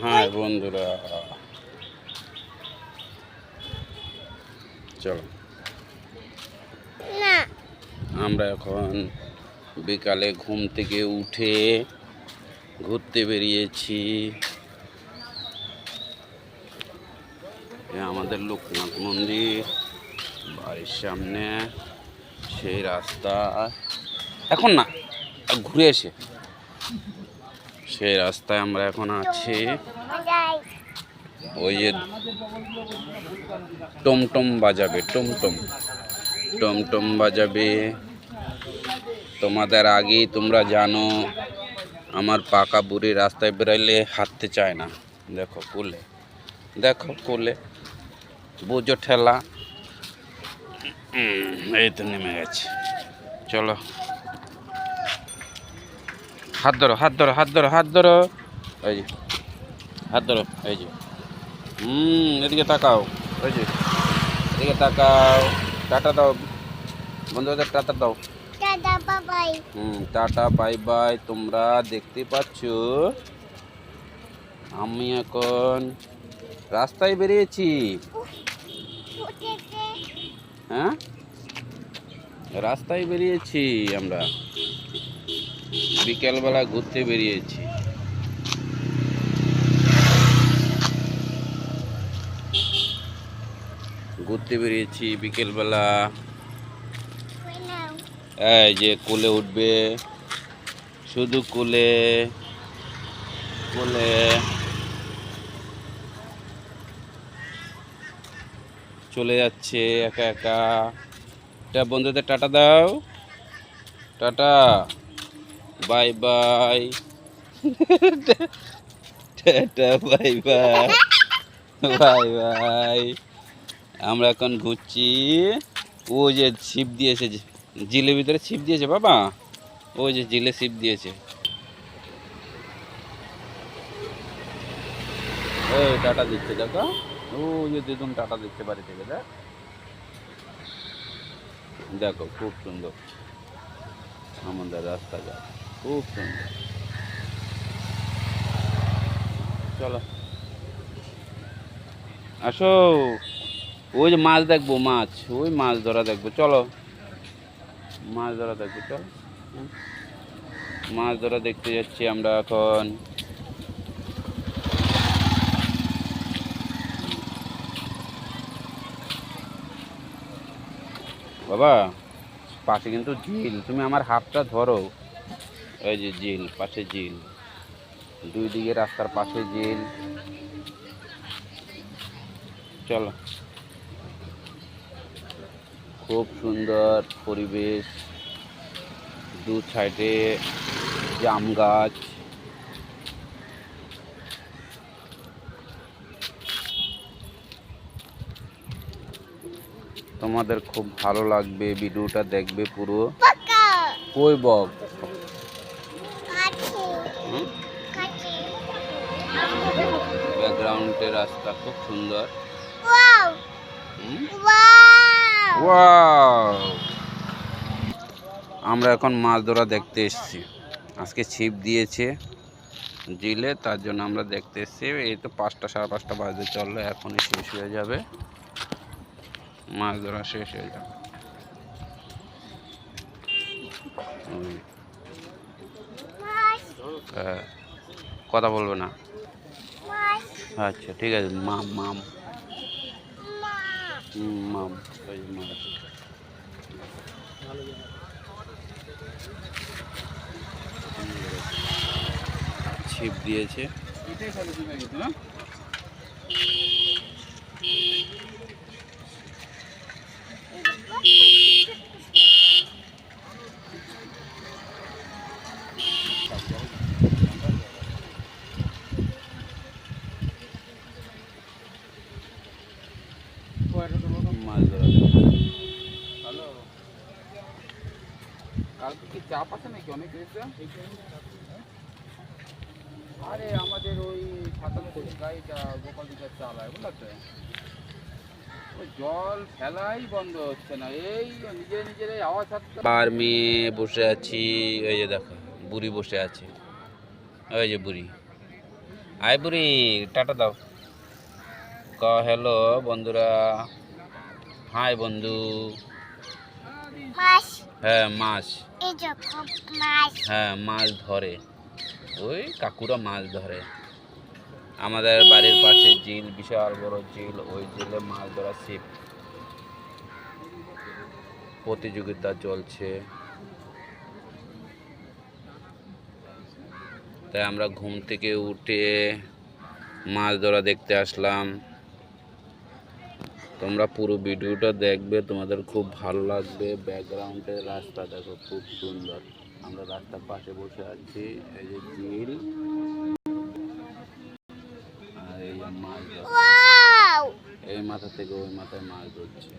হ্যাঁ বন্ধুরা। চলো। আমরা এখন বিকালে ঘুম থেকে উঠে ঘুরতে বেরিয়েছি। আমাদের লোকনাথ মন্দির বাড়ির সামনে সেই রাস্তা। এখন না ঘুরে এসে। সেই রাস্তায় আমরা এখন আছি। ওই যে টমটম বাজাবে, টমটম। টমটম বাজাবে। তোমাদের আগেই তোমরা জানো, আমার পাকা বুড়ি রাস্তায় বেরোলে হাঁটতে চায় না। দেখো কোলে দেখো কোলে। বুঝো ঠেলা। এই তো নেমে গেছে। চলো। হাত ধরো হাত ধরো হাত ধরো হাত ধরো। এই যে হাত ধরো এই যে। হুম এদিকে তাকাও ওই যে। এদিকে তাকাও টাটা দাও। বন্ধুদের টাটা দাও। হুম টাটা বাই বাই। তোমরা দেখতে পাচ্ছ আমি এখন রাস্তায় বেরিয়েছি। হ্যাঁ? রাস্তায় বেরিয়েছি আমরা। বিকেলবেলা ঘুরতে বেরিয়েছি। ঘুরতে বেরিয়েছি বিকেলবেলা। এই যে কোলে উঠবে। শুধু কোলে কোলে। চলে যাচ্ছে একা একা। বন্ধুদের টাটা দাও। Tata. Bye bye tata bye bye bye bye আমরা এখন ঘুরছি। ও যে ছিপ দিয়েছে জিলের ভিতরে ছিপ দিয়েছে বাবা। ওই যে জিলে ছিপ দিয়েছে। ওই টাটা দিচ্ছে দেখো। ও যে দিদুন টাটা দিচ্ছে বাড়ি থেকে দেখ। দেখো খুব সুন্দর। আমাদের রাস্তাঘাট খুব চলো। আসো। ওই যে মাছ দেখব, মাছ। ওই মাছ ধরা দেখব। চলো। মাছ ধরা দেখব, চলো। মাছ ধরা দেখতে যাচ্ছি আমরা এখন। বাবা, পাশে কিন্তু ঝিল। তুমি আমার হাতটা ধরো। এই যে ঝিল পাশে ঝিল। দুই দিকে রাস্তার পাশে ঝিল। চলো। খুব সুন্দর পরিবেশ। দু সাইডে জাম গাছ। তোমাদের খুব ভালো লাগবে ভিডিওটা দেখবে পুরো। কই বক? ব্যাকগ্রাউন্ডের রাস্তা খুব সুন্দর। আমরা এখন মাছ ধরা দেখতে এসেছি। আজকে ছিপ দিয়েছে জিলে তার জন্য আমরা দেখতে এসেছি। এই তো পাঁচটা সাড়ে পাঁচটা বাজে চললে এখনই শেষ হয়ে যাবে। মাছ ধরা শেষ হয়ে যাবে। হ্যাঁ, কথা বলবে না। আচ্ছা ঠিক আছে মাম মাম। মাম ছিপ দিয়েছে মাছ ধরা হ্যালো কালকে কি চাপ আছে নাকি? অনেক এসে আরে আমাদের ওই সাতাত্তর গাড়িটা গোপাল দিকে চালায় ওই জল ফেলাই বন্ধ হচ্ছে না। এই নিজে নিজের আওয়াজ হচ্ছে আর মেয়ে বসে আছি ওই যে দেখো বুড়ি বসে আছে। ওই যে বুড়ি। আই বুড়ি টাটা দাও। ক হ্যালো বন্ধুরা। হাই বন্ধু। হ্যাঁ মাছ হ্যাঁ মাছ ধরে। ওই কাকুরা মাছ ধরে। আমাদের বাড়ির পাশে ঝিল, বিশাল বড় ঝিল, ওই ঝিলে মাছ ধরা ছিপ প্রতিযোগিতা চলছে। তাই আমরা ঘুম থেকে উঠে মাছ ধরা দেখতে আসলাম। তোমরা পুরো ভিডিওটা দেখবে তোমাদের খুব ভালো লাগবে। ব্যাকগ্রাউন্ডে রাস্তা দেখো খুব সুন্দর। আমরা রাস্তার পাশে বসে আছি এই যে ঝিল। আর এই যে মাছ। এই মাথা থেকে ওই মাথায় মাছ ধরছে।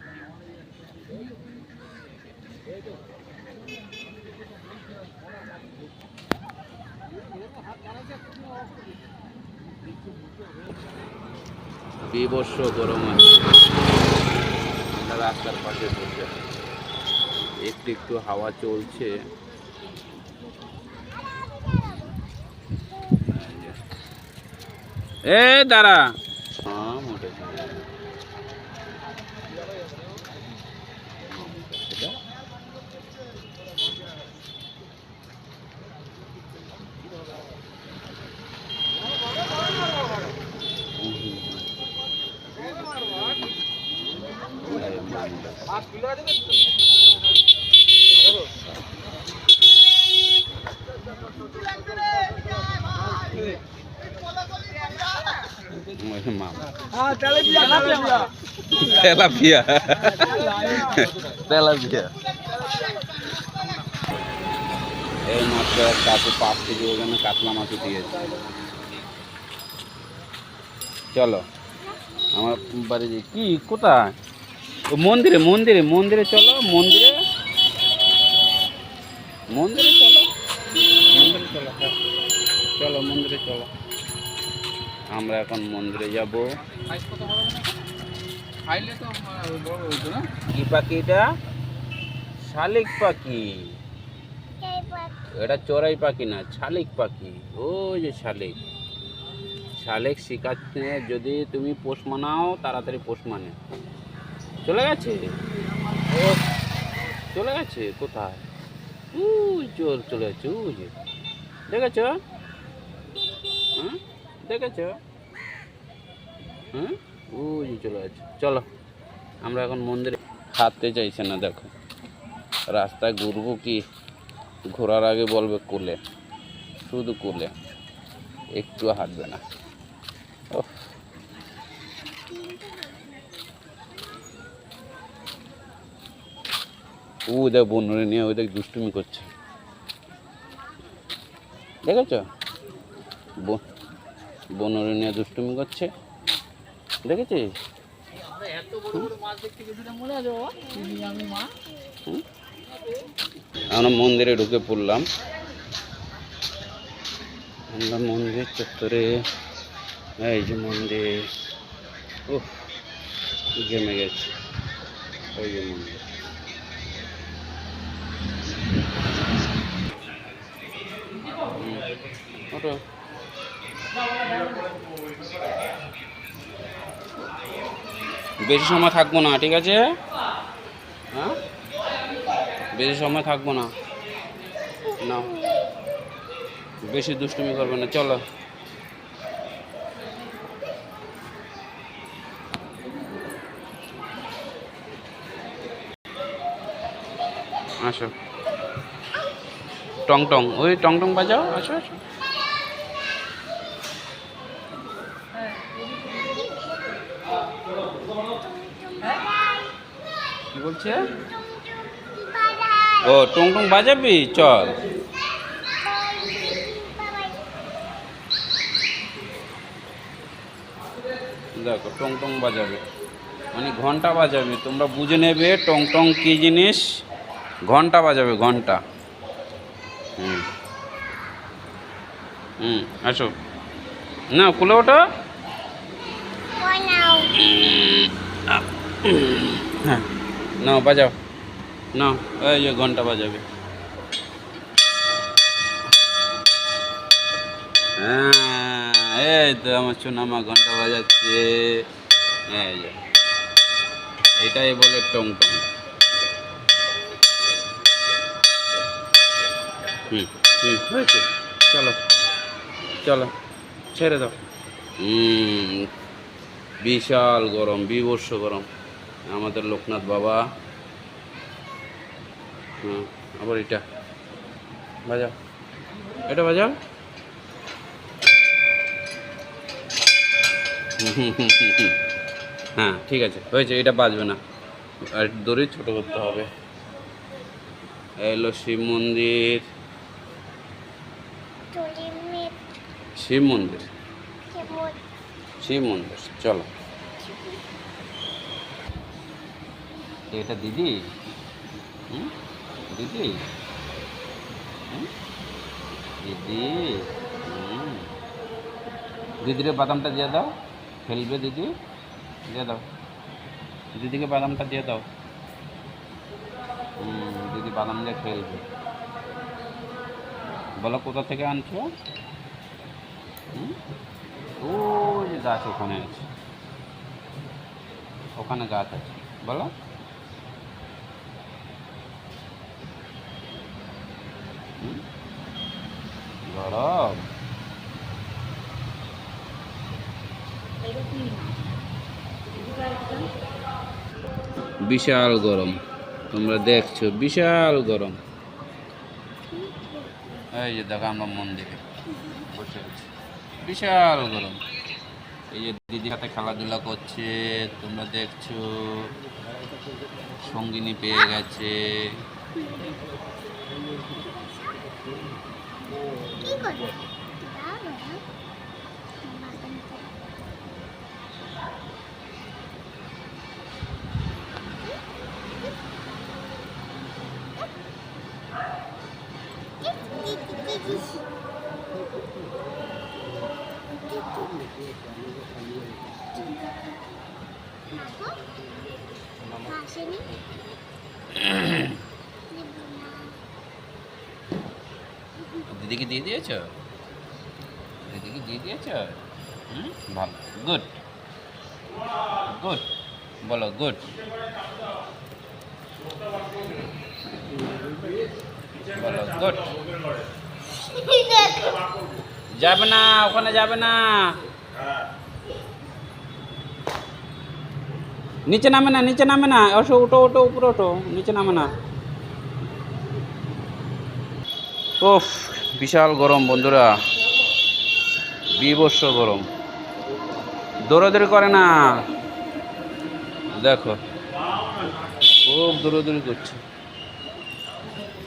বিবর্ষ গরম আছে রাস্তার পাশে বসে। একটু একটু হাওয়া চলছে। এ দাঁড়া হ্যাঁ মোটে মামা তেলাপিয়া তেলাপিয়া। এই ওখানে কাতলা মাছ দিয়েছে চলো। আমার বাড়ি যে কি? কোথায়? মন্দিরে মন্দিরে মন্দিরে চলো মন্দিরে। মন্দিরে চলো। মন্দিরে চলো হ্যাঁ। চলো মন্দিরে চলো। আমরা এখন মন্দিরে যাব। মনে? কি পাখি এটা? শালিক পাখি। এটা চড়াই পাখি না শালিক পাখি। ওই যে শালিক। শালিক শিখাচ্ছে যদি তুমি পোষ মানাও তাড়াতাড়ি পোষ মানে। চলে গেছে? ও, চলে গেছে? কোথায়? উই চোর চলে গেছে উই দেখেছ? হ্যাঁ দেখেছ? হ্যাঁ উই চলে গেছে চলো, আমরা এখন মন্দিরে হাঁটতে চাইছে না, দেখো। রাস্তায় ঘুরবো কি? ঘোরার আগে বলবে কোলে। শুধু কোলে। একটু হাঁটবে না। ও দেখ বনুরে নিয়ে ওই দেখ দুষ্টুমি করছে। দেখেছ? বনুরে নিয়ে দুষ্টুমি করছে। দেখেছিস? আমরা মন্দিরে ঢুকে পড়লাম। আমরা মন্দির চত্বরে, এই যে মন্দির। উফ জমে গেছে। ওই যে মন্দির। বেশি সময় থাকব না, ঠিক আছে? হ্যাঁ? বেশি সময় থাকব না। না। বেশি দুষ্টুমি করবে না, চলো। আসো। টং টং, ওই টং টং বাজাও, আসো আসো। কি বলছে? ও টং টং বাজাবি? চল। দেখো টং টং বাজাবে। মানে ঘণ্টা বাজাবে। তোমরা বুঝে নেবে টং টং কী জিনিস? ঘণ্টা বাজাবে ঘণ্টা। হুম। হুম আসো। না খুলে ওটা হ্যাঁ। নাও, বাজাও। নাও, এই যে ঘণ্টা বাজাবে। হ্যাঁ এই তো আমার সোনামা ঘণ্টা বাজাচ্ছে। এটাই বলে টং টং হুম হুম, হয়েছে। চলো চলো, ছেড়ে দাও। বিশাল গরম বিভৎস গরম। আমাদের লোকনাথ বাবা। হুম আবার এটা। বাজাও। এটা বাজাও। হ্যাঁ ঠিক আছে। হয়েছে এটা বাজবে না। আর দড়ি ছোটো করতে হবে। এলো শিব মন্দির। শিব মন্দির। শিব মন্দির চলো। এটা দিদি? দিদি? দিদি। দিদিরে বাদামটা দিয়ে দাও। ফেলবে দিদি? দিয়ে দাও। দিদিকে বাদামটা দিয়ে দাও। দিদি বাদাম দিয়ে ফেলবে। বলো কোথা থেকে আনছো? ওই যে গাছ ওখানে আছে। ওখানে গাছ আছে। বলো। বিশাল গরম, তোমরা দেখছ, বিশাল গরম। এই যে দেখো আমরা মন্দিরে বসে বিশাল গরম। এই যে দিদির সাথে খেলাধুলা করছে, তোমরা দেখছ, সঙ্গিনী পেয়ে গেছে। কি করবে দাও না দিদিকে দিয়ে দিয়েছ? দিদিকে দিয়ে দিয়েছ? হুম? ভালো। গুড গুড বলো গুড বলো গুড যাবে না, ওখানে যাবে না। নিচে নামে না, নিচে নামে না। ওঠো ওঠো ওঠো, উপরে ওঠো। নিচে নামে না। ওফ বিশাল গরম, বন্ধুরা। বিবর্ষ গরম। দৌড়াদৌড়ি করে না। দেখো, খুব দৌড়াদৌড়ি করছে।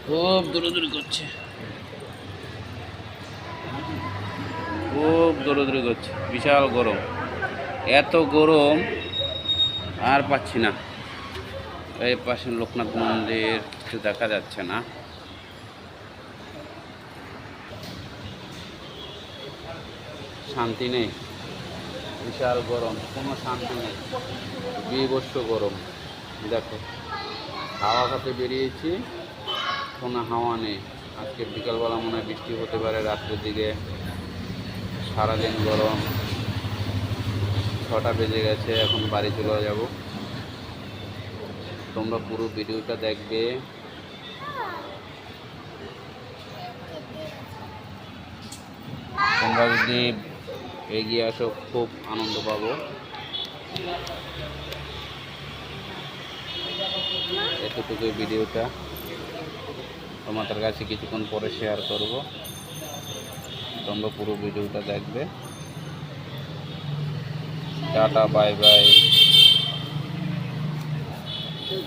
খুব দৌড়াদৌড়ি করছে। খুব দৌড়াদৌড়ি করছে। বিশাল গরম। এত গরম, আর পাচ্ছি না। এই পাশে লোকনাথ মন্দির, কিছু দেখা যাচ্ছে না। শান্তি নেই। বিশাল গরম, কোনো শান্তি নেই। বিভস্ত গরম। দেখো, হাওয়া খাতে বেরিয়েছি, কোনো হাওয়া নেই। আজকে বিকালবেলা মনে হয় বৃষ্টি হতে পারে, রাত্রের দিকে সারাদিন গরম। ছটা বেজে গেছে, এখন বাড়ি চলে যাব। তোমরা পুরো ভিডিওটা দেখবে। তোমরা যদি এগিয়ে আসো, খুব আনন্দ পাবো। এতটুকু ভিডিওটা। তোমাদের কাছে কিছুক্ষণ পরে শেয়ার করব। তোমরা পুরো ভিডিওটা দেখবে। Tata bye by